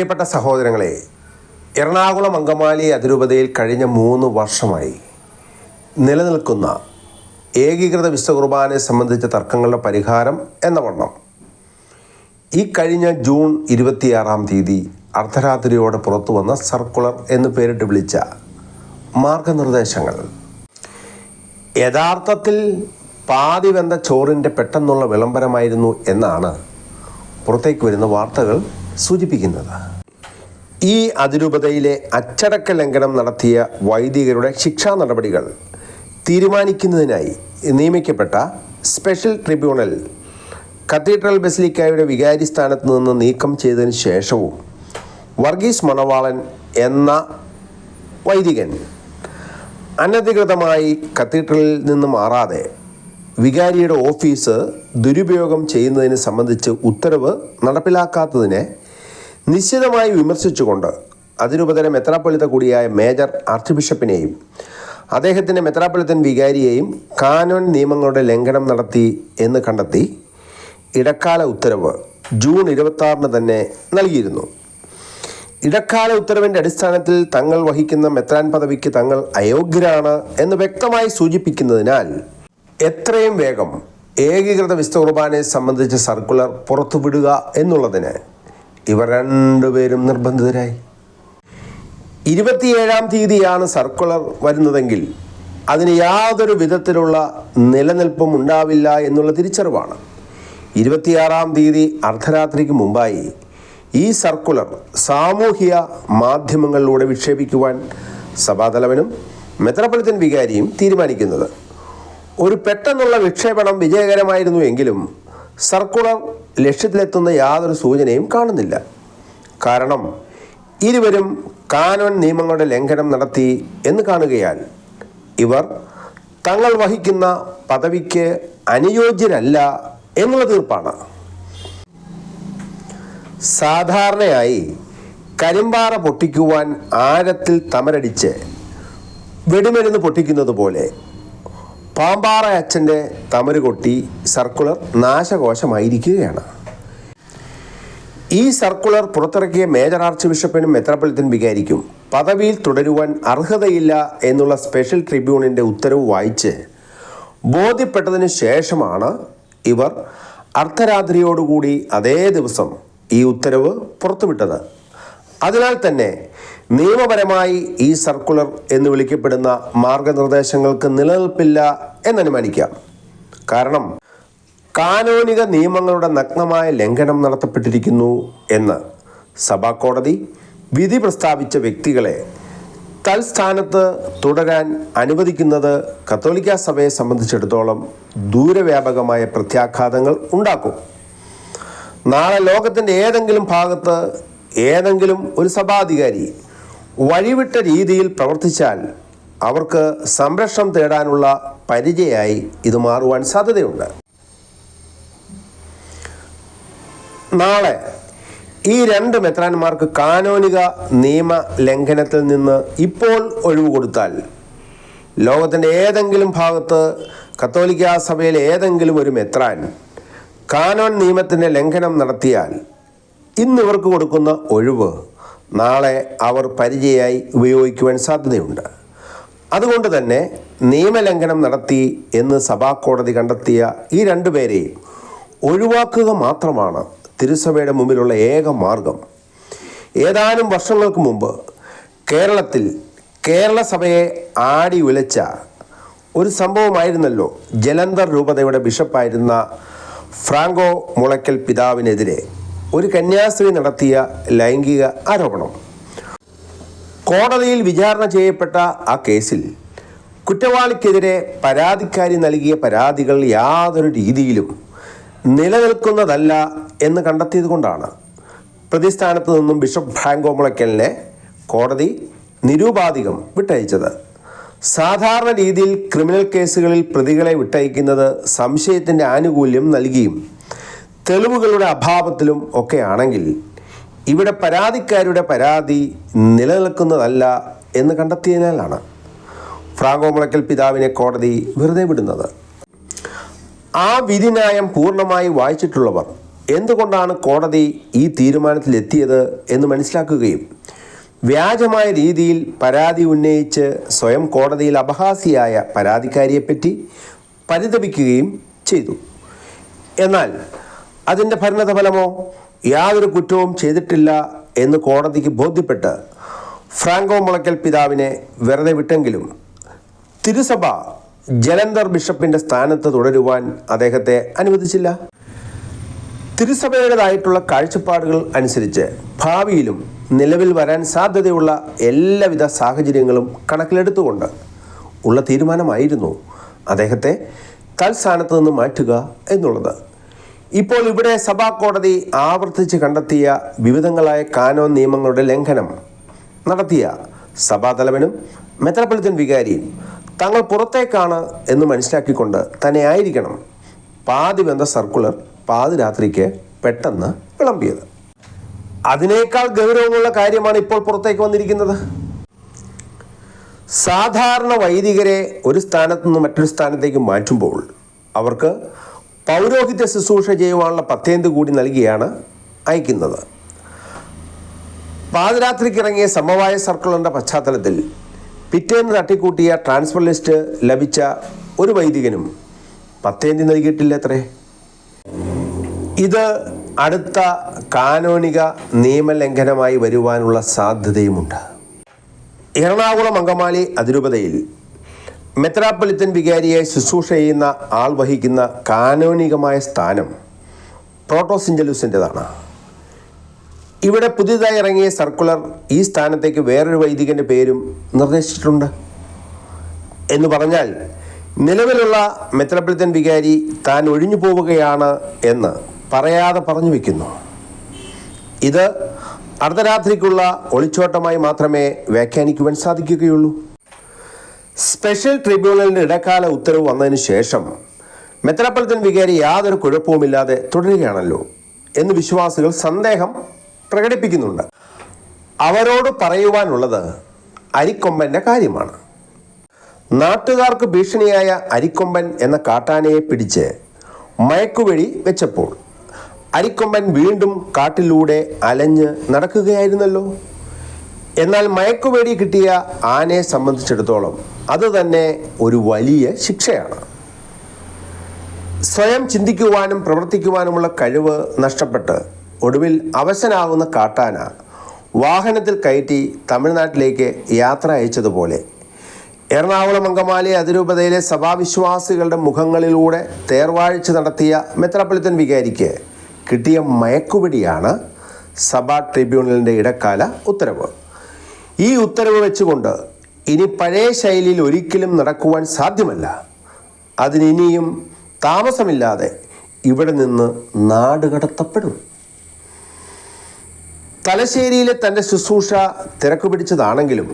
പ്രിയപ്പെട്ട സഹോദരങ്ങളെ എറണാകുളം അങ്കമാലി അതിരൂപതയിൽ കഴിഞ്ഞ മൂന്ന് വർഷമായി നിലനിൽക്കുന്ന ഏകീകൃത വിശ്വകുർബാനെ സംബന്ധിച്ച തർക്കങ്ങളുടെ പരിഹാരം എന്ന വണ്ണം. ഈ കഴിഞ്ഞ ജൂൺ ഇരുപത്തിയാറാം തീയതി അർദ്ധരാത്രിയോടെ പുറത്തു വന്ന സർക്കുലർ എന്ന് പേരിട്ട് വിളിച്ച മാർഗനിർദ്ദേശങ്ങൾ. യഥാർത്ഥത്തിൽ പാതി വെന്ത ചോറിന്റെ പെട്ടെന്നുള്ള വിളംബരമായിരുന്നു എന്നാണ് പുറത്തേക്ക് വരുന്ന വാർത്തകൾ സൂചിപ്പിക്കുന്നത്. ഈ അതിരൂപതയിലെ അച്ചടക്ക ലംഘനം നടത്തിയ വൈദികരുടെ ശിക്ഷാ നടപടികൾ തീരുമാനിക്കുന്നതിനായി നിയമിക്കപ്പെട്ട സ്പെഷ്യൽ ട്രിബ്യൂണൽ കത്തീഡ്രൽ ബസിലിക്കായുടെ വികാരി സ്ഥാനത്ത് നിന്ന് നീക്കം ചെയ്തതിന് ശേഷവും വർഗീസ് മണവാളൻ എന്ന വൈദികൻ അനധികൃതമായി കത്തീഡ്രലിൽ നിന്ന് മാറാതെ വികാരിയുടെ ഓഫീസ് ദുരുപയോഗം ചെയ്യുന്നതിനെ സംബന്ധിച്ച് ഉത്തരവ് നടപ്പിലാക്കാത്തതിനെ നിശ്ചിതമായി വിമർശിച്ചുകൊണ്ട് അതിനുപകരം മെത്രാപ്പൊലിത്ത കൂടിയായ മേജർ ആർച്ച് ബിഷപ്പിനെയും അദ്ദേഹത്തിന്റെ മെത്രാപ്പൊലിത്തൻ വികാരിയെയും കാനോൻ നിയമങ്ങളുടെ ലംഘനം നടത്തി എന്ന് കണ്ടെത്തി ഇടക്കാല ഉത്തരവ് ജൂൺ ഇരുപത്തി തന്നെ നൽകിയിരുന്നു. ഇടക്കാല ഉത്തരവിന്റെ അടിസ്ഥാനത്തിൽ തങ്ങൾ വഹിക്കുന്ന മെത്രാൻ പദവിക്ക് തങ്ങൾ അയോഗ്യരാണ് എന്ന് വ്യക്തമായി സൂചിപ്പിക്കുന്നതിനാൽ എത്രയും വേഗം ഏകീകൃത വിശുദ്ധ കുർബാനയെ സംബന്ധിച്ച സർക്കുലർ പുറത്തുവിടുക എന്നുള്ളതിന് ഇവർ രണ്ടുപേരും നിർബന്ധിതരായി. ഇരുപത്തിയേഴാം തീയതിയാണ് സർക്കുലർ വരുന്നതെങ്കിൽ അതിന് യാതൊരു വിധത്തിലുള്ള നിലനിൽപ്പും ഉണ്ടാവില്ല എന്നുള്ള തിരിച്ചറിവാണ്. ഇരുപത്തിയാറാം തീയതി അർദ്ധരാത്രിക്ക് മുമ്പായി ഈ സർക്കുലർ സാമൂഹിക മാധ്യമങ്ങളിലൂടെ വിക്ഷേപിക്കുവാൻ സഭാതലവനും മെത്രാപ്പൊലിത്തൻ വികാരിയും തീരുമാനിക്കുന്നത്. ഒരു പെട്ടെന്നുള്ള വിക്ഷേപണം വിജയകരമായിരുന്നു എങ്കിലും സർക്കുലർ ലക്ഷ്യത്തിലെത്തുന്ന യാതൊരു സൂചനയും കാണുന്നില്ല. കാരണം ഇരുവരും കാനോൻ നിയമങ്ങളുടെ ലംഘനം നടത്തി എന്ന് കാണുകയാൽ ഇവർ തങ്ങൾ വഹിക്കുന്ന പദവിക്ക് അനുയോജ്യരല്ല എന്നുള്ള തീർപ്പാണ്. സാധാരണയായി കരിമ്പാറ പൊട്ടിക്കുവാൻ ആഴത്തിൽ തമരടിച്ച് വെടിമരുന്ന് പൊട്ടിക്കുന്നത് പോലെ പാമ്പാറ അച്ഛന്റെ തമര് കൊട്ടി സർക്കുലർ നാശകോശമായിരിക്കുകയാണ്. ഈ സർക്കുലർ പുറത്തിറക്കിയ മേജർ ആർച്ച് ബിഷപ്പിനും മെത്രാപ്പൊലിത്തൻ വികാരിക്കും. പദവിയിൽ തുടരുവാൻ അർഹതയില്ല എന്നുള്ള സ്പെഷ്യൽ ട്രിബ്യൂണിന്റെ ഉത്തരവ് വായിച്ച് ബോധ്യപ്പെട്ടതിന് ശേഷമാണ് ഇവർ അർദ്ധരാത്രിയോടുകൂടി അതേ ദിവസം ഈ ഉത്തരവ് പുറത്തുവിട്ടത്. അതിനാൽ തന്നെ നിയമപരമായി ഈ സർക്കുലർ എന്ന് വിളിക്കപ്പെടുന്ന മാർഗനിർദ്ദേശങ്ങൾക്ക് നിലനിൽപ്പില്ല എന്നനുമാനിക്കാം കാരണം കാനോനിക നിയമങ്ങളുടെ നഗ്നമായ ലംഘനം നടത്തപ്പെട്ടിരിക്കുന്നു എന്ന് സഭാ കോടതി വിധി പ്രസ്താവിച്ച വ്യക്തികളെ തൽസ്ഥാനത്ത് തുടരാൻ അനുവദിക്കുന്നത് കത്തോലിക്ക സഭയെ സംബന്ധിച്ചിടത്തോളം ദൂരവ്യാപകമായ പ്രത്യാഘാതങ്ങൾ ഉണ്ടാക്കും. നാളെ ലോകത്തിന്റെ ഏതെങ്കിലും ഭാഗത്ത് ഏതെങ്കിലും ഒരു സഭാധികാരി വഴിവിട്ട രീതിയിൽ പ്രവർത്തിച്ചാൽ അവർക്ക് സംരക്ഷണം തേടാനുള്ള പരിചയമായി ഇത് മാറുവാൻ സാധ്യതയുണ്ട്. നാളെ ഈ രണ്ട് മെത്രാന്മാർക്ക് കാനോനിക നിയമ ലംഘനത്തിൽ നിന്ന് ഇപ്പോൾ ഒഴിവ് കൊടുത്താൽ ലോകത്തിന്റെ ഏതെങ്കിലും ഭാഗത്ത് കത്തോലിക്ക സഭയിലെ ഏതെങ്കിലും ഒരു മെത്രാൻ കാനോൻ നിയമത്തിന്റെ ലംഘനം നടത്തിയാൽ ഇന്ന് ഇവർക്ക് കൊടുക്കുന്ന ഒഴിവ് നാളെ അവർ പരിചയമായി ഉപയോഗിക്കുവാൻ സാധ്യതയുണ്ട്. അതുകൊണ്ട് തന്നെ നിയമലംഘനം നടത്തി എന്ന് സഭാ കോടതി കണ്ടെത്തിയ ഈ രണ്ടുപേരെയും ഒഴിവാക്കുക മാത്രമാണ് തിരുസഭയുടെ മുമ്പിലുള്ള ഏക മാർഗം. ഏതാനും വർഷങ്ങൾക്ക് മുമ്പ് കേരളത്തിൽ കേരള സഭയെ ആടി ഉലച്ച ഒരു സംഭവമായിരുന്നല്ലോ ജലന്ധർ രൂപതയുടെ ബിഷപ്പായിരുന്ന ഫ്രാങ്കോ മുളയ്ക്കൽ പിതാവിനെതിരെ. ഒരു കന്യാസ്ത്രീ നടത്തിയ ലൈംഗിക ആരോപണം. കോടതിയിൽ വിചാരണ ചെയ്യപ്പെട്ട ആ കേസിൽ കുറ്റവാളിക്കെതിരെ പരാതിക്കാരി നൽകിയ പരാതികൾ യാതൊരു രീതിയിലും നിലനിൽക്കുന്നതല്ല എന്ന് കണ്ടെത്തിയത് കൊണ്ടാണ്. പ്രതിസ്ഥാനത്ത് നിന്നും ബിഷപ്പ് ഫ്രാങ്കോ മുളയ്ക്കലിനെ കോടതി നിരൂപാധികം വിട്ടയച്ചത്. സാധാരണ രീതിയിൽ ക്രിമിനൽ കേസുകളിൽ പ്രതികളെ വിട്ടയക്കുന്നത് സംശയത്തിന്റെ ആനുകൂല്യം നൽകിയും തെളിവുകളുടെ അഭാവത്തിലും ഒക്കെ ആണെങ്കിൽ ഇവിടെ പരാതിക്കാരുടെ പരാതി നിലനിൽക്കുന്നതല്ല എന്ന് കണ്ടെത്തിയതിനാലാണ് ഫ്രാങ്കോ മുളയ്ക്കൽ പിതാവിനെ കോടതി വെറുതെ വിടുന്നത്. ആ വിധിന്യായം പൂർണമായി വായിച്ചിട്ടുള്ളവർ എന്തുകൊണ്ടാണ് കോടതി ഈ തീരുമാനത്തിലെത്തിയത് എന്ന് മനസ്സിലാക്കുകയും വ്യാജമായ രീതിയിൽ പരാതി ഉന്നയിച്ച് സ്വയം കോടതിയിൽ അപഹാസിയായ പരാതിക്കാരിയെപ്പറ്റി പരിതപിക്കുകയും ചെയ്തു. എന്നാൽ അതിന്റെ പരിണതഫലമോ? യാതൊരു കുറ്റവും ചെയ്തിട്ടില്ല എന്ന് കോടതിക്ക് ബോധ്യപ്പെട്ട് ഫ്രാങ്കോ മുളയ്ക്കൽ പിതാവിനെ വെറുതെ വിട്ടെങ്കിലും തിരുസഭ ജലന്ധർ ബിഷപ്പിന്റെ സ്ഥാനത്ത് തുടരുവാൻ അദ്ദേഹത്തെ അനുവദിച്ചില്ല. തിരുസഭയുടേതായിട്ടുള്ള കാഴ്ചപ്പാടുകൾ അനുസരിച്ച് ഭാവിയിലും നിലവിൽ വരാൻ സാധ്യതയുള്ള എല്ലാവിധ സാഹചര്യങ്ങളും കണക്കിലെടുത്തുകൊണ്ട് ഉള്ള തീരുമാനമായിരുന്നു അദ്ദേഹത്തെ തൽസ്ഥാനത്ത് നിന്ന് മാറ്റുക എന്നുള്ളത്. ഇപ്പോൾ ഇവിടെ സഭാ കോടതി ആവർത്തിച്ച് കണ്ടെത്തിയ വിവിധങ്ങളായ കാനോൻ നിയമങ്ങളുടെ ലംഘനം നടത്തിയ സഭാതലവനും മെത്രപൊളിത്തൻ വികാരിയും തങ്ങൾ പുറത്തേക്കാണ് എന്ന് മനസ്സിലാക്കിക്കൊണ്ട് തന്നെ ആയിരിക്കണം പാതി ബന്ധ സർക്കുലർ പാതിരാത്രിക്ക് പെട്ടെന്ന് വിളമ്പിയത്. അതിനേക്കാൾ ഗൗരവമുള്ള കാര്യമാണ് ഇപ്പോൾ പുറത്തേക്ക് വന്നിരിക്കുന്നത്. സാധാരണ വൈദികരെ ഒരു സ്ഥാനത്ത് നിന്ന് മറ്റൊരു സ്ഥാനത്തേക്ക് മാറ്റുമ്പോൾ അവർക്ക് പൗരോഹിത്യ ശുശ്രൂഷ ചെയ്യുവാനുള്ള പത്തേന്ത് കൂടി നൽകിയാണ് അയക്കുന്നത്. പാതിരാത്രിക്ക് ഇറങ്ങിയ സമവായ സർക്കിളിന്റെ പശ്ചാത്തലത്തിൽ പിറ്റേന്ന് തട്ടിക്കൂട്ടിയ ട്രാൻസ്ഫർ ലിസ്റ്റ് ലഭിച്ച ഒരു വൈദികനും പത്തേന്തി നൽകിയിട്ടില്ല അത്രേ ഇത് അടുത്ത കാനോനിക നിയമലംഘനമായി വരുവാനുള്ള സാധ്യതയുമുണ്ട്. എറണാകുളം അങ്കമാലി അതിരൂപതയിൽ മെത്രാപ്പൊലിത്തൻ വികാരിയെ ശുശ്രൂഷ ചെയ്യുന്ന ആൾ വഹിക്കുന്ന കാനോനികമായ സ്ഥാനം പ്രോട്ടോസിഞ്ചലൂസിന്റെതാണ്. ഇവിടെ പുതിയതായി ഇറങ്ങിയ സർക്കുലർ ഈ സ്ഥാനത്തേക്ക് വേറൊരു വൈദികന്റെ പേരും നിർദ്ദേശിച്ചിട്ടുണ്ട്. എന്ന് പറഞ്ഞാൽ നിലവിലുള്ള മെത്രാപ്പൊലിത്തൻ വികാരി താൻ ഒഴിഞ്ഞു പോവുകയാണ് എന്ന് പറയാതെ പറഞ്ഞു വയ്ക്കുന്നു ഇത് അർദ്ധരാത്രിക്കുള്ള ഒളിച്ചോട്ടമായി മാത്രമേ വ്യാഖ്യാനിക്കുവാൻ സാധിക്കുകയുള്ളൂ. സ്പെഷ്യൽ ട്രിബ്യൂണലിന്റെ ഇടക്കാല ഉത്തരവ് വന്നതിന് ശേഷം മെത്രാപ്പൊലിത്തൻ വികാരി യാതൊരു കുഴപ്പവുമില്ലാതെ തുടരുകയാണല്ലോ എന്ന് വിശ്വാസികൾ സന്ദേഹം പ്രകടിപ്പിക്കുന്നുണ്ട്. അവരോട് പറയുവാനുള്ളത് അരിക്കൊമ്പന്റെ കാര്യമാണ്. നാട്ടുകാർക്ക് ഭീഷണിയായ അരിക്കൊമ്പൻ എന്ന കാട്ടാനയെ പിടിച്ച് മയക്കുവഴി വെച്ചപ്പോൾ അരിക്കൊമ്പൻ വീണ്ടും കാട്ടിലൂടെ അലഞ്ഞ് നടക്കുകയായിരുന്നല്ലോ. എന്നാൽ മയക്കുവേടി കിട്ടിയ ആനയെ സംബന്ധിച്ചിടത്തോളം അത് തന്നെ ഒരു വലിയ ശിക്ഷയാണ്. സ്വയം ചിന്തിക്കുവാനും പ്രവർത്തിക്കുവാനുമുള്ള കഴിവ് നഷ്ടപ്പെട്ട് ഒടുവിൽ അവശനാകുന്ന കാട്ടാന വാഹനത്തിൽ കയറ്റി തമിഴ്നാട്ടിലേക്ക് യാത്ര അയച്ചതുപോലെ എറണാകുളം അങ്കമാലി അതിരൂപതയിലെ സഭാവിശ്വാസികളുടെ മുഖങ്ങളിലൂടെ തേർവാഴ്ച നടത്തിയ മെത്രാപ്പൊലിത്തൻ വികാരിക്ക് കിട്ടിയ മയക്കുപിടിയാണ് സഭാ ട്രിബ്യൂണലിന്റെ ഇടക്കാല ഉത്തരവ്. ഈ ഉത്തരവ് വെച്ചുകൊണ്ട് ഇനി പഴയ ശൈലിയിൽ ഒരിക്കലും നടക്കുവാൻ സാധ്യമല്ല. അതിനിനിയും താമസമില്ലാതെ ഇവിടെ നിന്ന് നാടുകടത്തപ്പെടും തലശ്ശേരിയിലെ തന്റെ ശുശ്രൂഷ തിരക്ക് പിടിച്ചതാണെങ്കിലും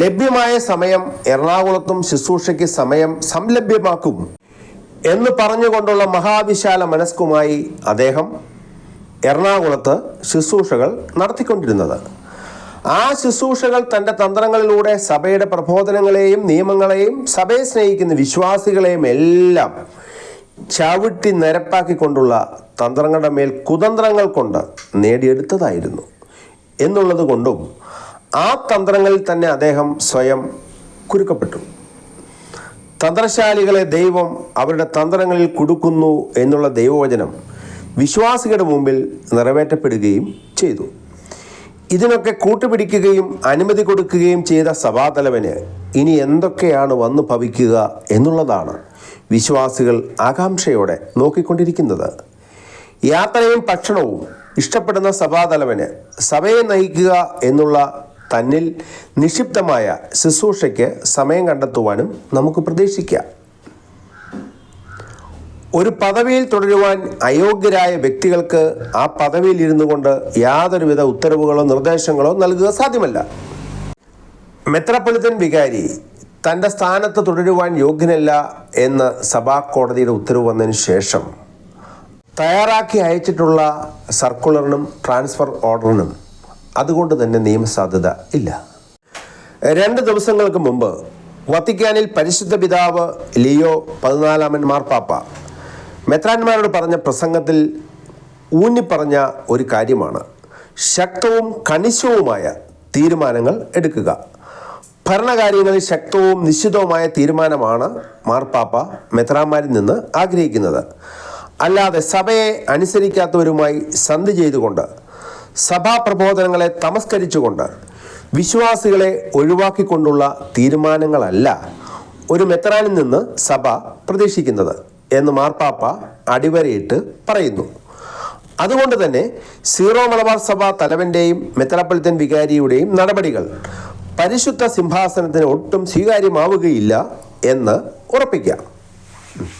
ലഭ്യമായ സമയം എറണാകുളത്തും ശുശ്രൂഷയ്ക്ക് സമയം സംലഭ്യമാക്കും എന്ന് പറഞ്ഞുകൊണ്ടുള്ള മഹാവിശാല മനസ്കുമായി അദ്ദേഹം എറണാകുളത്ത് ശുശ്രൂഷകൾ നടത്തിക്കൊണ്ടിരുന്നത്. ആ ശുശ്രൂഷകൾ തന്റെ തന്ത്രങ്ങളിലൂടെ സഭയുടെ പ്രബോധനങ്ങളെയും നിയമങ്ങളെയും സഭയെ സ്നേഹിക്കുന്ന വിശ്വാസികളെയും എല്ലാം ചവിട്ടി നിരപ്പാക്കിക്കൊണ്ടുള്ള തന്ത്രങ്ങളുടെ മേൽ കുതന്ത്രങ്ങൾ കൊണ്ട് നേടിയെടുത്തതായിരുന്നു. എന്നുള്ളത് കൊണ്ടും ആ തന്ത്രങ്ങളിൽ തന്നെ അദ്ദേഹം സ്വയം കുരുക്കപ്പെട്ടു. തന്ത്രശാലികളെ ദൈവം അവരുടെ തന്ത്രങ്ങളിൽ കൊടുക്കുന്നു എന്നുള്ള ദൈവവചനം വിശ്വാസികളുടെ മുമ്പിൽ നിറവേറ്റപ്പെടുകയും ചെയ്തു. ഇതിനൊക്കെ കൂട്ടുപിടിക്കുകയും അനുമതി കൊടുക്കുകയും ചെയ്ത സഭാതലവന് ഇനി എന്തൊക്കെയാണ് വന്നു ഭവിക്കുക എന്നുള്ളതാണ് വിശ്വാസികൾ ആകാംക്ഷയോടെ നോക്കിക്കൊണ്ടിരിക്കുന്നത്. യാത്രയും ഭക്ഷണവും ഇഷ്ടപ്പെടുന്ന സഭാതലവന് സഭയെ നയിക്കുക എന്നുള്ള തന്നിൽ നിക്ഷിപ്തമായ ശുശ്രൂഷയ്ക്ക് സമയം കണ്ടെത്തുവാനും നമുക്ക് പ്രതീക്ഷിക്കാം. ഒരു പദവിയിൽ തുടരുവാൻ അയോഗ്യരായ വ്യക്തികൾക്ക് ആ പദവിയിൽ ഇരുന്നു കൊണ്ട് യാതൊരുവിധ ഉത്തരവുകളോ നിർദ്ദേശങ്ങളോ നൽകുക സാധ്യമല്ല. മെത്രാപ്പൊലിത്തൻ വികാരി തന്റെ സ്ഥാനത്ത് തുടരുവാൻ യോഗ്യനല്ല എന്ന് സഭാ കോടതിയുടെ ഉത്തരവ് വന്നതിന് ശേഷം തയ്യാറാക്കി അയച്ചിട്ടുള്ള സർക്കുലറിനും ട്രാൻസ്ഫർ ഓർഡറിനും അതുകൊണ്ട് തന്നെ നിയമസാധ്യത ഇല്ല. രണ്ട് ദിവസങ്ങൾക്ക് മുമ്പ് വത്തിക്കാനിൽ പരിശുദ്ധ പിതാവ് ലിയോ പതിനാലാമൻ മാർപ്പാപ്പ മെത്രാന്മാരോട് പറഞ്ഞ പ്രസംഗത്തിൽ ഊന്നിപ്പറഞ്ഞ ഒരു കാര്യമാണ്. ശക്തവും കണിശവുമായ തീരുമാനങ്ങൾ എടുക്കുക. ഭരണകാര്യങ്ങളിൽ ശക്തവും നിശ്ചിതവുമായ തീരുമാനമാണ് മാർപ്പാപ്പ മെത്രാന്മാരിൽ നിന്ന് ആഗ്രഹിക്കുന്നത്. അല്ലാതെ സഭയെ അനുസരിക്കാത്തവരുമായി സന്ധി ചെയ്തുകൊണ്ട് സഭാ പ്രബോധനങ്ങളെ തമസ്കരിച്ചുകൊണ്ട് വിശ്വാസികളെ ഒഴിവാക്കിക്കൊണ്ടുള്ള തീരുമാനങ്ങളല്ല ഒരു മെത്രാനിൽ നിന്ന് സഭ പ്രതീക്ഷിക്കുന്നത്. എന്ന് മാർപ്പാപ്പ അടിവരയിട്ട് പറയുന്നു. അതുകൊണ്ട് തന്നെ സീറോ മലബാർ സഭ തലവന്റെയും മെത്രാപ്പൊലിത്തൻ വികാരിയുടെയും നടപടികൾ പരിശുദ്ധ സിംഹാസനത്തിന് ഒട്ടും സ്വീകാര്യമാവുകയില്ല എന്ന് ഉറപ്പിക്കാം.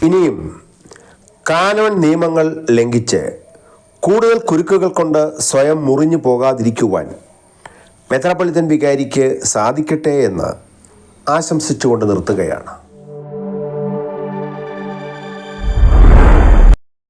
ഇനിയും കാനോൺ നിയമങ്ങൾ ലംഘിച്ച് കൂടുതൽ കുരുക്കുകൾ കൊണ്ട് സ്വയം മുറിഞ്ഞു പോകാതിരിക്കുവാൻ മെത്രാപ്പൊലിത്തൻ വികാരിക്ക് സാധിക്കട്ടെ എന്ന് ആശംസിച്ചുകൊണ്ട് നിർത്തുകയാണ്.